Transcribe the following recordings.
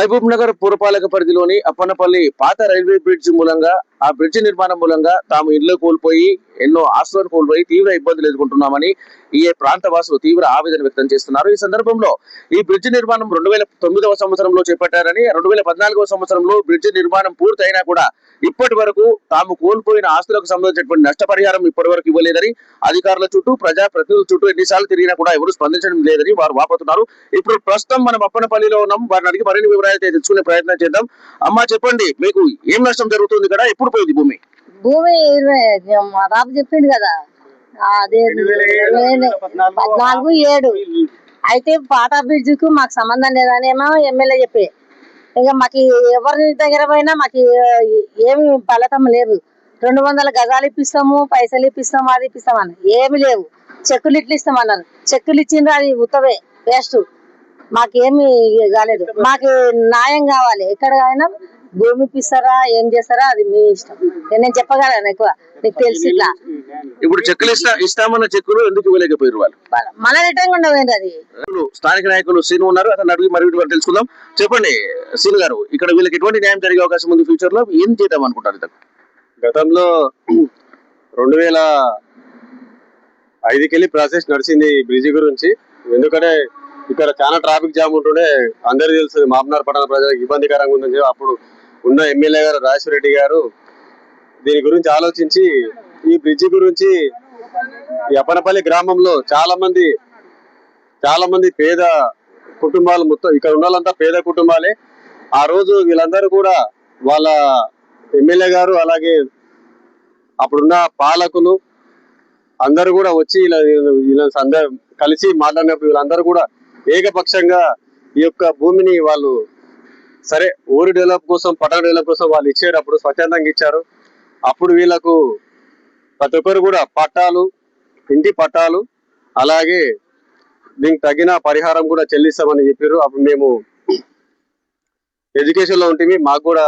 మహబూబ్ నగర్ పురపాలక పరిధిలోని అప్పన్నపల్లి పాత రైల్వే బ్రిడ్జ్ మూలంగా ఆ బ్రిడ్జ్ నిర్మాణం మూలంగా తాము ఇళ్ళు కోల్పోయి ఎన్నో ఆస్తులను కోల్పోయి తీవ్ర ఇబ్బందులు ఎదుర్కొంటున్నామని ఈ ప్రాంత వాసులు తీవ్ర ఆవేదన వ్యక్తం చేస్తున్నారు. ఈ సందర్భంలో ఈ బ్రిడ్జ్ నిర్మాణం రెండు వేల తొమ్మిదవ సంవత్సరంలో చేపట్టారని రెండు వేల పద్నాలుగవ సంవత్సరంలో బ్రిడ్జ్ నిర్మాణం పూర్తయినా కూడా ఇప్పటి వరకు తాము కోల్పోయిన ఆస్తులకు సంబంధించినటువంటి నష్టపరిహారం ఇప్పటి వరకు ఇవ్వలేదని అధికారుల చుట్టూ ప్రజా ప్రతినిధుల చుట్టూ ఎన్నిసార్లు తిరిగినా కూడా ఎవరు స్పందించడం లేదని వారు వాపోతున్నారు. ఇప్పుడు ప్రస్తుతం మనం అప్పనపల్లిలో ఉన్నాం. వారిని అడిగి మరిన్ని వివరాలు తెలుసుకునే ప్రయత్నం చేద్దాం. అమ్మా చెప్పండి మీకు ఏం నష్టం జరుగుతుంది ఇక్కడ? ఎప్పుడు పోయింది భూమి. భూమి ఇరవై మా బాబు చెప్పిండు కదా. అదే పద్నాలుగు ఏడు. అయితే పాత బ్రిడ్జ్కు మాకు సంబంధం లేదని ఏమో ఎమ్మెల్యే చెప్పి. ఇక మాకు ఎవరి దగ్గర పోయినా మాకు ఏమి ఫలితం లేదు రెండు వందల గజాలు ఇప్పిస్తాము పైసలు ఇప్పిస్తాము అది ఇప్పిస్తామని ఏమి లేవు. చెక్కులు ఇట్లు ఇస్తామన్నారు చెక్కులు ఇచ్చిండ్రు అది ఉత్తవే వేస్ట్. మాకేమి కాలేదు. మాకు న్యాయం కావాలి. ఎక్కడ అయినా భూమి ఇప్పిస్తారా ఏం చేస్తారా అది మీ ఇష్టం. నేను చెప్పగలను ఎక్కువ? నీకు తెలిసి ఇట్లా. ఇప్పుడు చెక్కులు ఇస్తా ఇస్తామన్న చెక్కులు ఎందుకు ఇవ్వలేకపోయారు వాళ్ళు? మన రిటర్న్ ఉండవేంటి అది. స్థానిక నాయకులు సీను ఉన్నారు అతను అడిగి మరి వీటి తెలుసుకుందాం. చెప్పండి సీను గారు ఇక్కడ వీళ్ళకి ఎటువంటి న్యాయం జరిగే అవకాశం ఉంది ఫ్యూచర్లో ఏం చేద్దాం అనుకుంటారు ఇతను? గతంలో రెండు వేల ఐదుకెళ్ళి ప్రాసెస్ నడిచింది ఈ బ్రిడ్జి గురించి. ఎందుకంటే ఇక్కడ చాలా ట్రాఫిక్ జామ్ ఉంటుండే అందరికీ తెలుసు మామనార్ పట్టణ ప్రజలకు ఇబ్బందికరంగా ఉందని చెప్పి అప్పుడు ఉన్న ఎమ్మెల్యే గారు రాజశివరెడ్డి రెడ్డి గారు దీని గురించి ఆలోచించి ఈ బ్రిడ్జి గురించి ఈ గ్రామంలో చాలా మంది చాలా మంది పేద కుటుంబాలు మొత్తం ఇక్కడ ఉన్న పేద కుటుంబాలే. ఆ రోజు వీళ్ళందరూ కూడా వాళ్ళ ఎమ్మెల్యే గారు అలాగే అప్పుడున్న పాలకులు అందరూ కూడా వచ్చి ఇలా కలిసి మాట్లాడినప్పుడు వీళ్ళందరూ కూడా ఏకపక్షంగా ఈ యొక్క భూమిని వాళ్ళు సరే ఊరు డెవలప్ కోసం పట్టణ డెవలప్ కోసం వాళ్ళు ఇచ్చేటప్పుడు స్వచ్ఛందంగా ఇచ్చారు. అప్పుడు వీళ్ళకు ప్రతి ఒక్కరు కూడా పట్టాలు ఇంటి పట్టాలు అలాగే దీనికి తగిన పరిహారం కూడా చెల్లిస్తామని చెప్పారు. అప్పుడు మేము ఎడ్యుకేషన్లో ఉంటుంది మాకు కూడా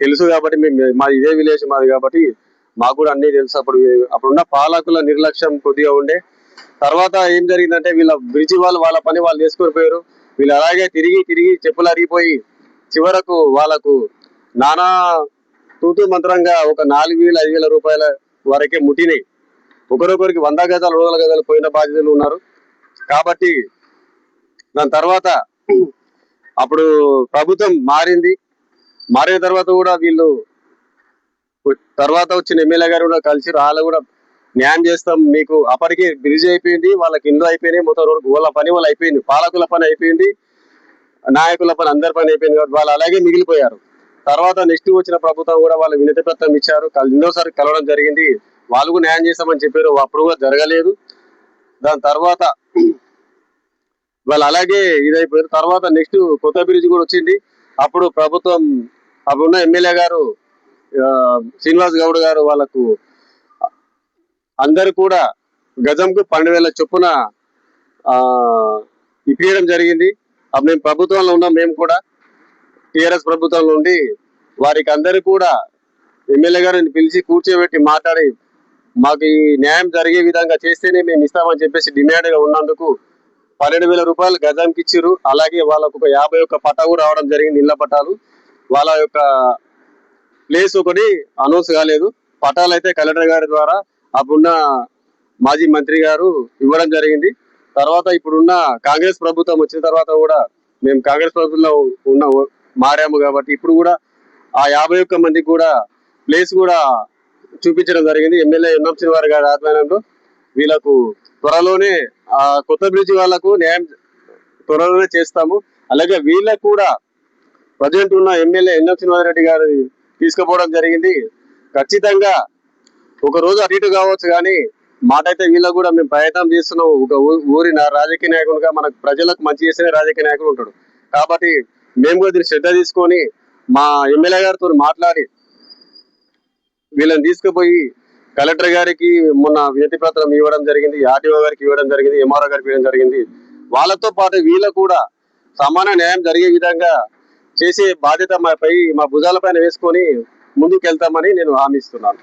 తెలుసు కాబట్టి మేము మా ఇదే విలేజ్ మాది కాబట్టి మాకు కూడా అన్ని తెలుసు. అప్పుడు అప్పుడున్న పాలకుల నిర్లక్ష్యం కొద్దిగా ఉండే. తర్వాత ఏం జరిగిందంటే వీళ్ళ బ్రిడ్జి వాళ్ళు వాళ్ళ పని వాళ్ళు చేసుకొని పోయారు. వీళ్ళు అలాగే తిరిగి తిరిగి చెప్పులు అరిగిపోయి చివరకు వాళ్ళకు నానా తూతూ మంత్రంగా ఒక నాలుగు వేల ఐదు వేల రూపాయల వరకే ముట్టినాయి. ఒకరొకరికి వంద గజాలు రెండు వందల గజాలు పోయిన బాధ్యతలు ఉన్నారు. కాబట్టి దాని తర్వాత అప్పుడు ప్రభుత్వం మారింది. మారిన తర్వాత కూడా వీళ్ళు తర్వాత వచ్చిన ఎమ్మెల్యే గారు కూడా కలిసి వాళ్ళు కూడా న్యాయం చేస్తాం. మీకు అప్పటికి బ్రిడ్జ్ అయిపోయింది వాళ్ళకి ఇండ్లు అయిపోయినాయి మొత్తం రోడ్డు వాళ్ళ పని వాళ్ళు అయిపోయింది. పాలకుల పని అయిపోయింది నాయకుల పని అందరి పని అయిపోయింది కాబట్టి వాళ్ళు అలాగే మిగిలిపోయారు. తర్వాత నెక్స్ట్ వచ్చిన ప్రభుత్వం కూడా వాళ్ళు వినతి పత్రం ఇచ్చారు. ఎన్నోసారి కలవడం జరిగింది. వాళ్ళు కూడా న్యాయం చేస్తామని చెప్పారు. అప్పుడు కూడా జరగలేదు. దాని తర్వాత వాళ్ళు అలాగే ఇదైపోయారు. తర్వాత నెక్స్ట్ కొత్త బ్రిడ్జ్ కూడా వచ్చింది. అప్పుడు ప్రభుత్వం అప్పుడున్న ఎమ్మెల్యే గారు శ్రీనివాస్ గౌడ్ గారు వాళ్ళకు అందరు కూడా గజంకు పన్నెండు వేల చొప్పున ఇప్పించడం జరిగింది. అప్పుడు మేము ప్రభుత్వంలో ఉన్నాం మేము కూడా టిఆర్ఎస్ ప్రభుత్వంలో ఉండి వారికి అందరు కూడా ఎమ్మెల్యే గారిని పిలిచి కూర్చోబెట్టి మాట్లాడి మాకు ఈ న్యాయం జరిగే విధంగా చేస్తేనే మేము ఇస్తామని చెప్పేసి డిమాండ్గా ఉన్నందుకు పన్నెండు వేల రూపాయలు గజంకి ఇచ్చిర్రు. అలాగే వాళ్ళకు ఒక యాభై ఒక్క పట్టా రావడం జరిగింది ఇళ్ళ పట్టాలు. వాళ్ళ యొక్క ప్లేస్ ఒకటి అనౌన్స్ కాలేదు. పట్టాలు అయితే కలెక్టర్ గారి ద్వారా అప్పుడున్న మాజీ మంత్రి గారు ఇవ్వడం జరిగింది. తర్వాత ఇప్పుడున్న కాంగ్రెస్ ప్రభుత్వం వచ్చిన తర్వాత కూడా మేము కాంగ్రెస్ ప్రభుత్వంలో ఉన్న మారాము కాబట్టి ఇప్పుడు కూడా ఆ యాభై ఒక్క మందికి కూడా ప్లేస్ కూడా చూపించడం జరిగింది. ఎమ్మెల్యే ఎన్ఎం శ్రీవారి గారి ఆధ్వర్యంలో వీళ్ళకు త్వరలోనే ఆ కొత్త బ్రిడ్జ్ వాళ్ళకు న్యాయం త్వరలోనే చేస్తాము. అలాగే వీళ్ళకు కూడా ప్రజెంట్ ఉన్న ఎమ్మెల్యే ఎన్ఎం శ్రీనివాసరెడ్డి గారు తీసుకుపోవడం జరిగింది. ఖచ్చితంగా ఒక రోజు అటు ఇటు కావచ్చు కానీ మాట అయితే వీళ్ళకు కూడా మేము ప్రయత్నం చేస్తున్నాం. ఒక ఊరి నా రాజకీయ నాయకుడుగా మనకు ప్రజలకు మంచి చేసిన రాజకీయ నాయకుడు ఉంటాడు. కాబట్టి మేము కూడా దీన్ని శ్రద్ధ తీసుకొని మా ఎమ్మెల్యే గారితో మాట్లాడి వీళ్ళని తీసుకుపోయి కలెక్టర్ గారికి మొన్న వినతి పత్రం ఇవ్వడం జరిగింది ఆర్టీఓ గారికి ఇవ్వడం జరిగింది ఎంఆర్ఓ గారికి ఇవ్వడం జరిగింది. వాళ్ళతో పాటు వీళ్ళకు కూడా సమాన న్యాయం జరిగే విధంగా చేసే బాధ్యత మాపై మా భుజాల పైన వేసుకొని ముందుకు వెళ్తామని నేను హామీ ఇస్తున్నాను.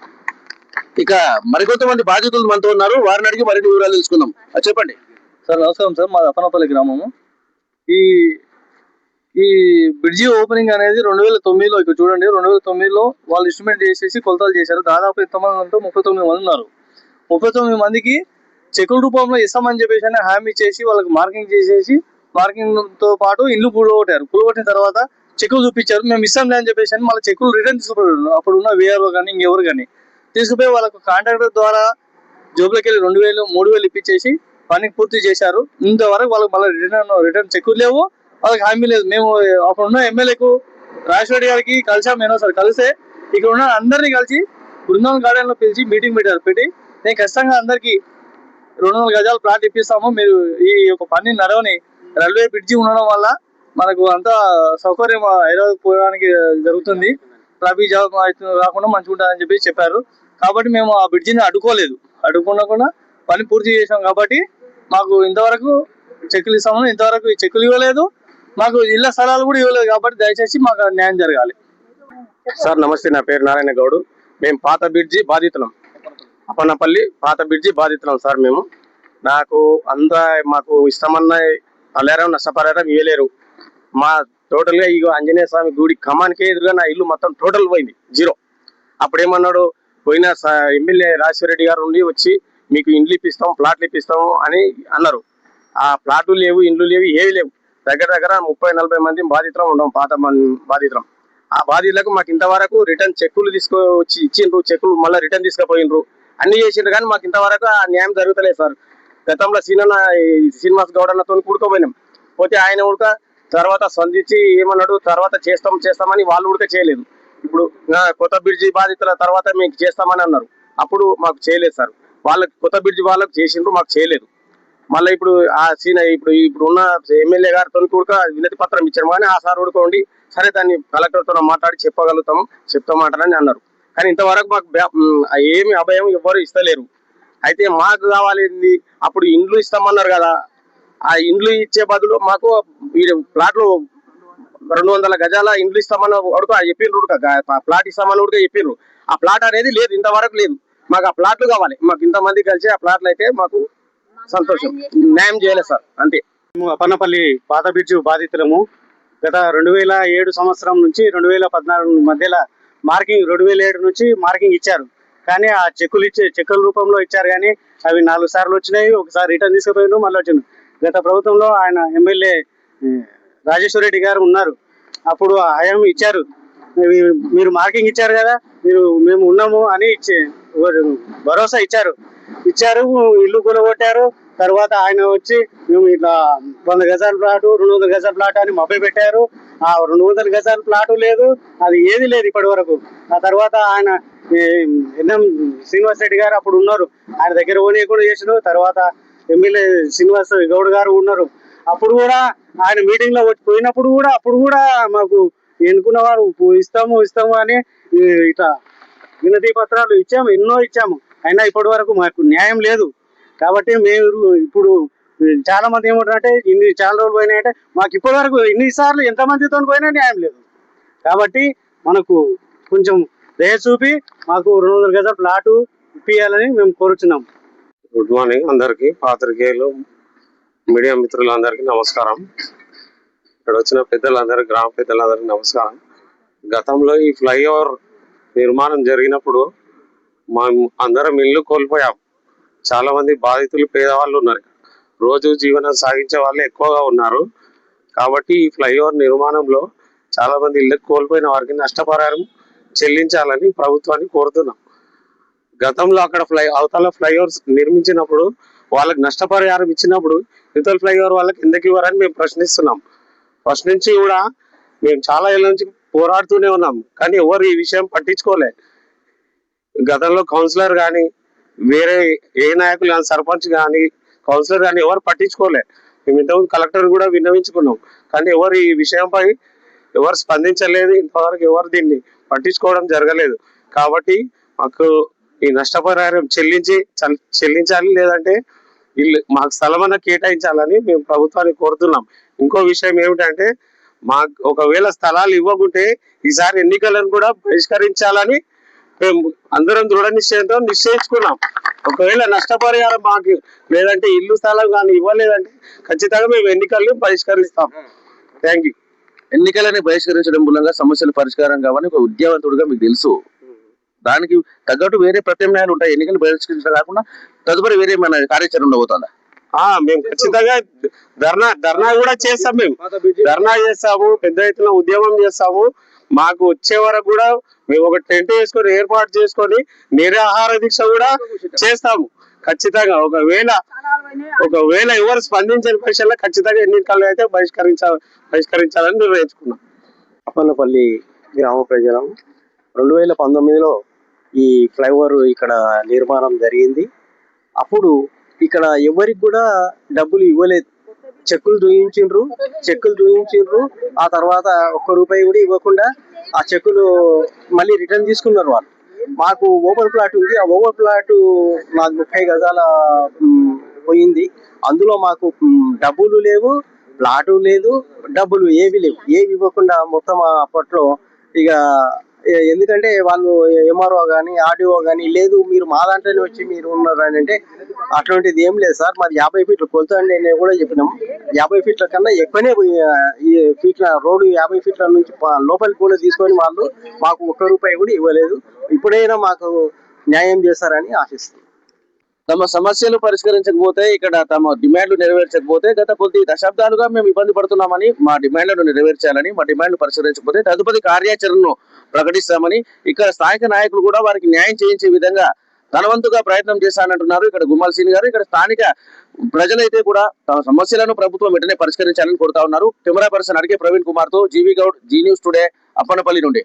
ఇక మరికొంతమంది బాధితులు మనతో ఉన్నారు. వారిని అడిగి మరిన్ని వివరాలు తెలుసుకుందాం. చెప్పండి. సార్ నమస్కారం సార్. మాది అప్పనపల్లి గ్రామము. ఈ ఈ బ్రిడ్జి ఓపెనింగ్ అనేది రెండు వేల తొమ్మిదిలో ఇక్కడ చూడండి రెండు వేల తొమ్మిదిలో వాళ్ళు ఇన్స్ట్రుమెంట్ చేసేసి కొలతలు చేశారు. దాదాపు ఎంతమంది అంటే ముప్పై తొమ్మిది మంది ఉన్నారు. ముప్పై తొమ్మిది మందికి చెక్కుల రూపంలో ఇస్తామని చెప్పేసి అని హామీ చేసి వాళ్ళకి మార్కింగ్ చేసేసి మార్కింగ్తో పాటు ఇల్లు కూడగొట్టారు. కూడగొట్టిన తర్వాత చెక్కులు చూపించారు. మేము ఇస్తాం అని చెప్పేసి అని మళ్ళీ చెక్కులు రిటర్న్ తీసుకుపోయారు. అప్పుడు ఉన్న వీఆర్ఓ కానీ ఇంకెవరు కానీ తీసుకుపోయి వాళ్ళకు కాంట్రాక్టర్ ద్వారా జోబులోకి వెళ్ళి రెండు వేలు మూడు వేలు ఇప్పించేసి పనికి పూర్తి చేశారు. ఇంతవరకు వాళ్ళకి మళ్ళీ రిటర్న్ రిటర్న్ చెక్కులు లేవు. వాళ్ళకి హామీ లేదు. మేము అప్పుడున్న ఎమ్మెల్యేకు రాజశేఖర్ గారికి కలిసాం నేను సార్ కలిస్తే ఇక్కడ ఉన్న అందరినీ కలిసి బృందావన్ గార్డెన్లో పిలిచి మీటింగ్ పెట్టారు. పెట్టి నేను ఖచ్చితంగా అందరికి రెండు వందల గజాలు ప్లాట్ ఇప్పిస్తాము. మీరు ఈ యొక్క పని నడవని రైల్వే బ్రిడ్జి ఉండడం వల్ల మనకు అంతా సౌకర్యం హైదరాబాద్ పోవడానికి జరుగుతుంది. ట్రాఫిక్ జామ్ రాకుండా కాకుండా మంచిగా ఉంటుందని చెప్పి చెప్పారు. కాబట్టి మేము ఆ బ్రిడ్జిని అడ్డుకోలేదు. అడ్డుకోకుండా పని పూర్తి చేసాం కాబట్టి మాకు ఇంతవరకు చెక్కులు ఇస్తాము ఇంతవరకు ఈ చెక్కులు ఇవ్వలేదు. మాకు ఇళ్ళ స్థలాలు కూడా ఇవ్వలేదు కాబట్టి దయచేసి మాకు న్యాయం జరగాలి. సార్ నమస్తే. నా పేరు నారాయణ గౌడ్. మేము పాత బ్రిడ్జి బాధితులం. అప్పన్నపల్లి పాత బ్రిడ్జి బాధితులం సార్ మేము. నాకు అంత మాకు ఇష్టమన్న అల్లారం నష్టపరారం ఇవ్వలేరు. మా టోటల్గా ఇగో ఆంజనేయ స్వామి గుడి ఖమ్మానికి ఎదురుగా నా ఇల్లు మొత్తం టోటల్ పోయింది జీరో. అప్పుడు ఏమన్నాడు పోయిన స- ఎమ్మెల్యే రాజశేఖర రెడ్డి గారు ఉండి వచ్చి మీకు ఇండ్లు ఇప్పిస్తాం ప్లాట్లు ఇప్పిస్తాము అని అన్నారు. ఆ ప్లాట్లు లేవు ఇండ్లు లేవు ఏవి లేవు. దగ్గర దగ్గర ముప్పై నలభై మంది బాధితులం ఉండం పాత మన్- బాధితులం. ఆ బాధితులకు మాకు ఇంతవరకు రిటర్న్ చెక్కులు తీసుకొచ్చి ఇచ్చిండ్రు చెక్కులు మళ్ళీ రిటర్న్ తీసుకుపోయిండ్రు. అన్ని చేసిండ్రు కానీ మాకు ఇంతవరకు ఆ న్యాయం జరుగుతలేదు సార్. గతంలో సీనన్న ఈ శ్రీనివాస్ గౌడ్ అన్నతో కూడుకోపోయినాం పోతే ఆయన ఉడక తర్వాత స్పందించి ఏమన్నాడు? తర్వాత చేస్తాం చేస్తామని వాళ్ళు ఉడక చేయలేదు. ఇప్పుడు కొత్త బ్రిడ్జి బాధితుల తర్వాత మీకు చేస్తామని అన్నారు. అప్పుడు మాకు చేయలేదు సార్. వాళ్ళకి కొత్త బ్రిడ్జి వాళ్ళకి చేసిండ్రు మాకు చేయలేదు. మళ్ళీ ఇప్పుడు ఆ సీన్ ఇప్పుడు ఇప్పుడు ఉన్న ఎమ్మెల్యే గారితో కూడా వినతి పత్రం ఇచ్చారు కానీ ఆ సార్ ఊడుకోండి సరే దాన్ని కలెక్టర్తో మాట్లాడి చెప్పగలుగుతాం చెప్తామంటారని అన్నారు. కానీ ఇంతవరకు మాకు ఏమి అభయం ఎవ్వరు ఇస్తలేరు. అయితే మాకు కావాలి ఏంది? అప్పుడు ఇండ్లు ఇస్తామన్నారు కదా. ఆ ఇండ్లు ఇచ్చే బదులు మాకు ఈ ప్లాట్లు రెండు వందల గజాల ఇండ్లు ఇస్తామని ఉడక చెప్పిండ్రు ప్లాట్ ఇస్తామని ఉడక చెప్పిండ్రు ఆ ప్లాట్ అనేది లేదు ఇంతవరకు లేదు. మాకు ఆ ప్లాట్లు కావాలి. మాకు ఇంతమంది కలిసి ఆ ప్లాట్లు అయితే మాకు సంతోషం. న్యాయం చేయలేదు సార్ అంతే. మేము అప్పన్నపల్లి పాత బ్రిడ్జ్ బాధితులము. గత రెండు వేల ఏడు సంవత్సరం నుంచి రెండు వేల పద్నాలుగు మధ్యలో మార్కింగ్ రెండు వేల ఏడు నుంచి మార్కింగ్ ఇచ్చారు. కానీ ఆ చెక్కులు ఇచ్చే చెక్కుల రూపంలో ఇచ్చారు కానీ అవి నాలుగు సార్లు వచ్చినాయి. ఒకసారి రిటర్న్ తీసుకుపోయారు మళ్ళీ వచ్చింది గత ప్రభుత్వంలో ఆయన ఎమ్మెల్యే రాజేశ్వర రెడ్డి గారు ఉన్నారు. అప్పుడు హయాం ఇచ్చారు. మీ- మీరు మార్కింగ్ ఇచ్చారు కదా మీరు మేము ఉన్నాము అని ఇచ్చే భరోసా ఇచ్చారు. ఇచ్చారు ఇల్లు కూలగొట్టారు. తర్వాత ఆయన వచ్చి మేము ఇట్లా వంద గజాల ప్లాటు రెండు వందల గజాల ప్లాట్ అని మభ్య పెట్టారు. ఆ రెండు వందల గజాల ప్లాటు లేదు అది ఏది లేదు ఇప్పటి వరకు ఆ తర్వాత ఆయన ఎన్ఎం శ్రీనివాస్ రెడ్డి గారు అప్పుడు ఉన్నారు. ఆయన దగ్గర ఓనీ కూడా చేసిన తర్వాత ఎమ్మెల్యే శ్రీనివాస గౌడ్ గారు ఉన్నారు. అప్పుడు కూడా ఆయన మీటింగ్లో వచ్చి పోయినప్పుడు కూడా అప్పుడు కూడా మాకు ఎన్నుకున్న వారు ఇస్తాము ఇస్తాము అని ఇట్లా వినతి పత్రాలు ఇచ్చాము ఎన్నో ఇచ్చాము. అయినా ఇప్పటి వరకు మాకు న్యాయం లేదు. కాబట్టి మేము ఇప్పుడు చాలా మంది ఏమంటారంటే ఇన్ని చాలా రోజులు పోయినాయంటే మాకు ఇప్పటి వరకు ఇన్ని ఎంతమందితో పోయినా న్యాయం లేదు. కాబట్టి మనకు కొంచెం దయ చూపి మాకు రెండు వందల గజల ప్లాటు ఇప్పియాలని మేము కోరుచున్నాం. గుడ్ మార్నింగ్ అందరికి పాత్రికేయులు మీడియా మిత్రులందరికీ నమస్కారం. ఇక్కడ వచ్చిన పెద్దలందరికీ గ్రామ పెద్దలందరికీ నమస్కారం. గతంలో ఈ ఫ్లైఓవర్ నిర్మాణం జరిగినప్పుడు మనం అందరం ఇల్లు కోల్పోయాం. చాలా మంది బాధితులు పేదవాళ్ళు ఉన్నారు. రోజు జీవనం సాగించే వాళ్ళు ఎక్కువగా ఉన్నారు. కాబట్టి ఈ ఫ్లైఓవర్ నిర్మాణంలో చాలా మంది ఇల్లు కోల్పోయిన వారికి నష్టపరిహారం చెల్లించాలని ప్రభుత్వాన్ని కోరుతున్నాం. గతంలో అక్కడ ఫ్లై అవతల ఫ్లైఓవర్స్ నిర్మించినప్పుడు వాళ్ళకి నష్టపరిహారం ఇచ్చినప్పుడు ఇతర ఫ్లైఓవర్ వాళ్ళకి ఎందుకు ఇవ్వరని మేము ప్రశ్నిస్తున్నాం. ఫస్ట్ నుంచి కూడా మేము చాలా ఏళ్ళ నుంచి పోరాడుతూనే ఉన్నాం. కానీ ఎవరు ఈ విషయం పట్టించుకోలే. గతంలో కౌన్సిలర్ కానీ వేరే ఏ నాయకులు కానీ సర్పంచ్ కానీ కౌన్సిలర్ కానీ ఎవరు పట్టించుకోలే. మేము ఇంతకుముందు కలెక్టర్ కూడా విన్నవించుకున్నాం. కానీ ఎవరు ఈ విషయంపై ఎవరు స్పందించలేదు. ఇంతవరకు ఎవరు దీన్ని పట్టించుకోవడం జరగలేదు. కాబట్టి మాకు ఈ నష్టపరిహారం చెల్లించి చెల్లించాలి లేదంటే ఇల్లు మాకు స్థలం అన్న కేటాయించాలని మేము ప్రభుత్వాన్ని కోరుతున్నాం. ఇంకో విషయం ఏమిటంటే మాకు ఒకవేళ స్థలాలు ఇవ్వకుంటే ఈసారి ఎన్నికలను కూడా బహిష్కరించాలని మేము అందరం దృఢ నిశ్చయంతో నిశ్చయించుకున్నాం. ఒకవేళ నష్టపరిహారం మాకు లేదంటే ఇల్లు స్థలం కానీ ఇవ్వలేదంటే ఖచ్చితంగా మేము ఎన్నికలను బహిష్కరిస్తాం. Thank you. ఎన్నికలని బహిష్కరించడం మూలంగా సమస్యలు పరిష్కారం కావాలని ఒక ఉద్యోగవంతుడిగా మీకు తెలుసు. దానికి తగ్గట్టు వేరే ప్రత్యామ్నాయాలు ఉంటాయి. ఎన్నికలు బహిష్కరించడం కాకుండా తదుపరి వేరే మన కార్యాచరణ ఉండబోతుందా. ఆ మేము ఖచ్చితంగా ధర్నా ధర్నా కూడా చేస్తాం మేము. ధర్నా చేస్తాము పెద్ద ఎత్తున ఉద్యమం చేస్తాము. మాకు వచ్చే వరకు కూడా మేము ఒక టెంట్ వేసుకొని ఏర్పాటు చేసుకొని నిరాహార దీక్ష కూడా చేస్తాము. ఖచ్చితంగా ఒకవేళ ఒకవేళ ఎవరు స్పందించని పక్షంలో ఖచ్చితంగా ఎన్నికలు అయితే బహిష్కరించాలి బహిష్కరించాలని నిర్ణయించుకున్నాం. అప్పన్నపల్లి గ్రామ ప్రజలం రెండు వేల పంతొమ్మిదిలో ఈ ఫ్లైఓవర్ ఇక్కడ నిర్మాణం జరిగింది. అప్పుడు ఇక్కడ ఎవరికి కూడా డబ్బులు ఇవ్వలేదు. చెక్కులు చూయించిండ్రు చెక్కులు చూయించిండ్రు ఆ తర్వాత ఒక్క రూపాయి కూడా ఇవ్వకుండా ఆ చెక్కులు మళ్ళీ రిటర్న్ తీసుకున్నారు వాళ్ళు. మాకు ఓవర్ ప్లాట్ ఉంది. ఆ ఓవర్ ప్లాట్ మాకు ముప్పై గజాల పోయింది. అందులో మాకు డబ్బులు లేవు ప్లాటు లేదు డబ్బులు ఏవి లేవు. ఏవి ఇవ్వకుండా మొత్తం అప్పట్లో ఇక ఎందుకంటే వాళ్ళు ఎంఆర్ఓ కానీ ఆర్డీఓ కానీ లేదు మీరు మా దాంట్లోనే వచ్చి మీరు ఉన్నారు అని అంటే అటువంటిది ఏం లేదు సార్. మాది యాభై ఫీట్లు కొలుతండి నేను కూడా చెప్పినాం. యాభై ఫీట్ల కన్నా ఎక్కువనే పోయి, ఈ ఫీట్ల రోడ్డు యాభై ఫీట్ల నుంచి లోపలికి కూడా తీసుకొని వాళ్ళు మాకు ఒక్క రూపాయి కూడా ఇవ్వలేదు. ఇప్పుడైనా మాకు న్యాయం చేస్తారని ఆశిస్తున్నాం. తమ సమస్యలు పరిష్కరించకపోతే ఇక్కడ తమ డిమాండ్లు నెరవేర్చకపోతే గత కొద్ది దశాబ్దాలుగా మేము ఇబ్బంది పడుతున్నామని మా డిమాండ్లను నెరవేర్చాలని మా డిమాండ్లు పరిష్కరించకపోతే తదుపరి కార్యాచరణను ప్రకటిస్తామని ఇక్కడ స్థానిక నాయకులు కూడా వారికి న్యాయం చేయించే విధంగా తనవంతుగా ప్రయత్నం చేస్తానంటున్నారు ఇక్కడ గుమ్మల్ సీని గారు ఇక్కడ స్థానిక ప్రజలైతే కూడా తమ సమస్యలను ప్రభుత్వం వెంటనే పరిష్కరించాలని కోరుతా ఉన్నారు. కెమెరా పర్సన్ అడిగే ప్రవీణ్ కుమార్తో G V Goud Zee news today Appanapalli నుండి.